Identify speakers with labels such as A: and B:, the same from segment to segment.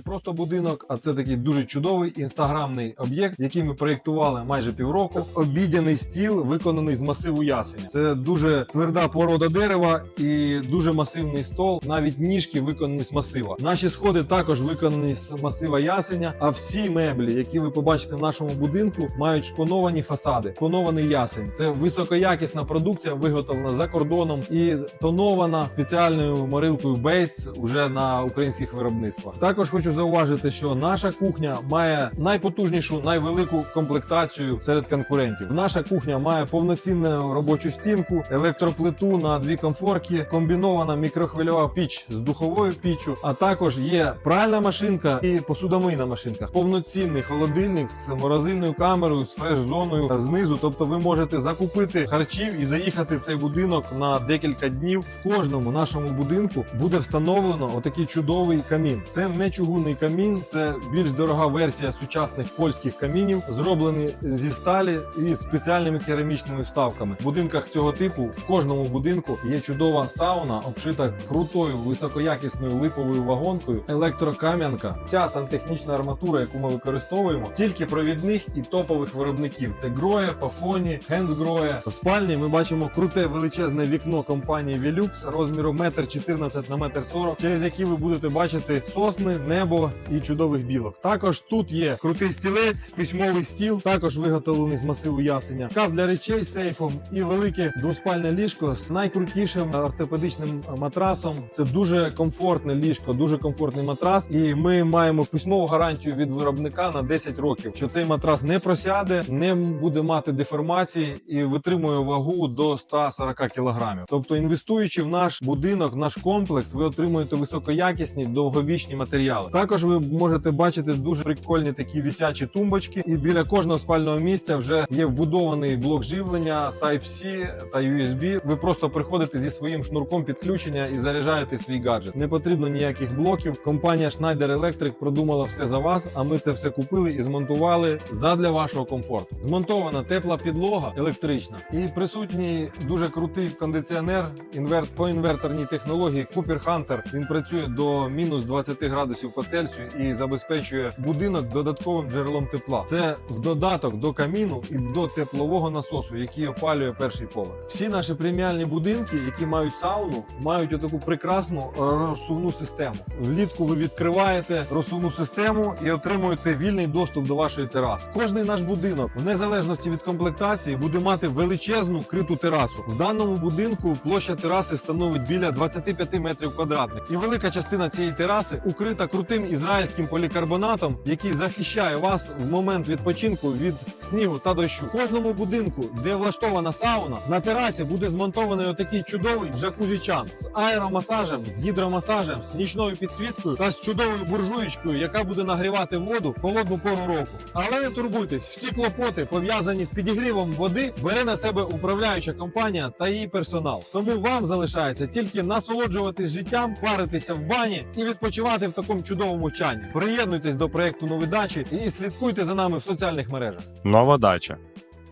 A: просто будинок, а це такий дуже чудовий інстаграмний об'єкт, який ми проєктували майже півроку. Обідяний стіл виконаний з масиву ясеня. Це дуже тверда порода дерева і дуже масивний стол. Навіть ніжки виконані з масива. Наші сходи також виконані з масива ясеня. А всі меблі, які ви побачите в нашому будинку, мають шпоновані фасади, шпонований ясень. Це високоякісна продукція, виготовлена за кордоном і тонована спеціальною морилкою Бейтс уже на українських виробництвах. Також хочу зауважити, що наша кухня має найпотужнішу, найвелику комплектацію серед конкурентів. Наша кухня має повноцінну робочу стінку, електроплиту на дві комфорки, комбінована мікрохвильова піч з духовою піччю, а також є пральна машинка і посудомийна машинка. Повноцінний холодильник з морозильною камерою, з фреш-зоною знизу. Тобто ви можете закупити харчів і заїхати цей будинок на декілька днів. В кожному нашому будинку буде встановлено отакий чудовий камін. Це не чугунний камін, це більш дорога версія сучасних польських камінів, зроблені зі сталі і спеціальними керамічними вставками. В будинках цього типу в кожному будинку є чудова сауна, обшита крутою високоякісною липовою вагонкою, електрокам'янка. Ця сантехнічна арматура, яку ми використовуємо, тільки провідних і топових виробників. Це Гроє, Пафоні, Гроє. В спальні ми бачимо круте величезне вікно компанії Velux розміром 1,14 на 1,40 через які ви будете бачити сосни, небо і чудових білок. Також тут є крутий стілець, письмовий стіл, також виготовлений з масиву ясеня, шкаф для речей з сейфом і велике двоспальне ліжко з найкрутішим ортопедичним матрасом. Це дуже комфортне ліжко, дуже комфортний матрас. І ми маємо письмову гарантію від виробника на 10 років, що цей матрас не просяде, не буде мати деформації і витримує вагу до 140 кілограмів. Тобто, інвестуючи в наш будинок, в наш комплекс, ви отримуєте високоякісні довговічні матеріали. Також ви можете бачити дуже прикольні такі вісячі тумбочки, і біля кожного спального місця вже є вбудований блок живлення Type-C та USB. Ви просто приходите зі своїм шнурком підключення і заряджаєте свій гаджет. Не потрібно ніяких блоків. Компанія Schneider Electric продумала все за вас. А ми це все купили і змонтували задля вашого комфорту. Змонтована тепла підлога електрична і присутній дуже крутий кондиціонер інверт по інверторній технології Cooper Hunter. Він працює до мінус 20 градусів по Цельсію і забезпечує будинок додатковим джерелом тепла. Це в додаток до каміну і до теплового насосу, який опалює перший поверх. Всі наші преміальні будинки, які мають сауну, мають отаку прекрасну е, розсувну систему. Влітку ви відкриваєте розсувну систему і отримуєте вільний доступ до вашої тераси. Кожний наш будинок, в незалежності від комплектації, буде мати величезну криту терасу. В даному будинку площа тераси становить біля 25 метрів квадратних, і велика частина цієї тераси укрита крутим ізраїльським полікарбонатом, який захищає вас в момент відпочинку від снігу та дощу. В кожному будинку, де влаштована сауна, на терасі буде змонтований отакий чудовий джакузічан з аеромасажем, з гідромасажем, з нічною підсвіткою та з чудовою буржуєчкою, яка буде нагрівати воду холодну пору року. Але не турбуйтесь, всі клопоти пов'язані з підігрівом води бере на себе управляюча компанія та її персонал. Тому вам залишається тільки насолоджуватись життям, паритися в бані і відпочивати в такому чудовому чані. Приєднуйтесь до проєкту нові дачі і слідкуйте за нами в соціальних мережах.
B: Нова дача.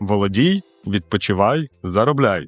B: Володій, відпочивай, заробляй.